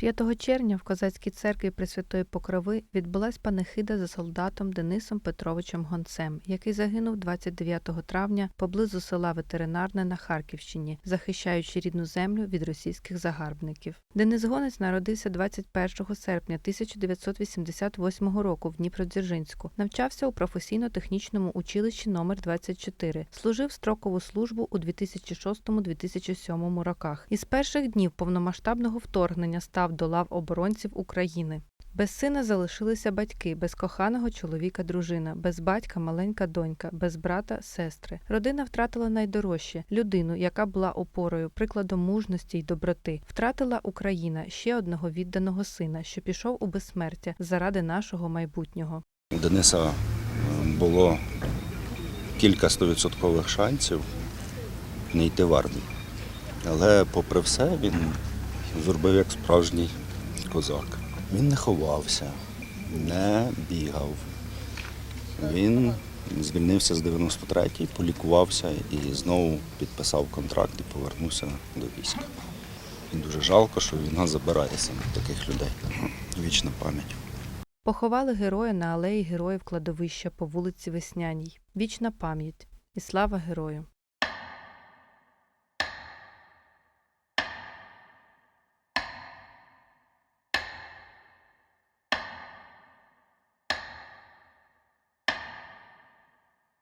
5 червня в козацькій церкві Пресвятої Покрови відбулась панихида за солдатом Денисом Петровичем Гонцем, який загинув 29 травня поблизу села Ветеринарне на Харківщині, захищаючи рідну землю від російських загарбників. Денис Гонець народився 21 серпня 1988 року в Дніпродзержинську. Навчався у професійно-технічному училищі номер 24 Служив строкову службу у 2006-2007 роках. Із перших днів повномасштабного вторгнення став до лав оборонців України. Без сина залишилися батьки, без коханого чоловіка дружина, без батька маленька донька, без брата сестри. Родина втратила найдорожче людину, яка була опорою, прикладом мужності й доброти. Втратила Україна ще одного відданого сина, що пішов у безсмертя заради нашого майбутнього. У Дениса е, було кілька стовідсоткових шансів не йти в армію. Але попри все він зробив як справжній козак. Він не ховався, не бігав. Він звільнився з 93-й, полікувався і знову підписав контракт і повернувся до війська. І дуже жалко, що війна забирає саме таких людей. Вічна пам'ять. Поховали героя на алеї героїв кладовища по вулиці Весняній. Вічна пам'ять і слава герою.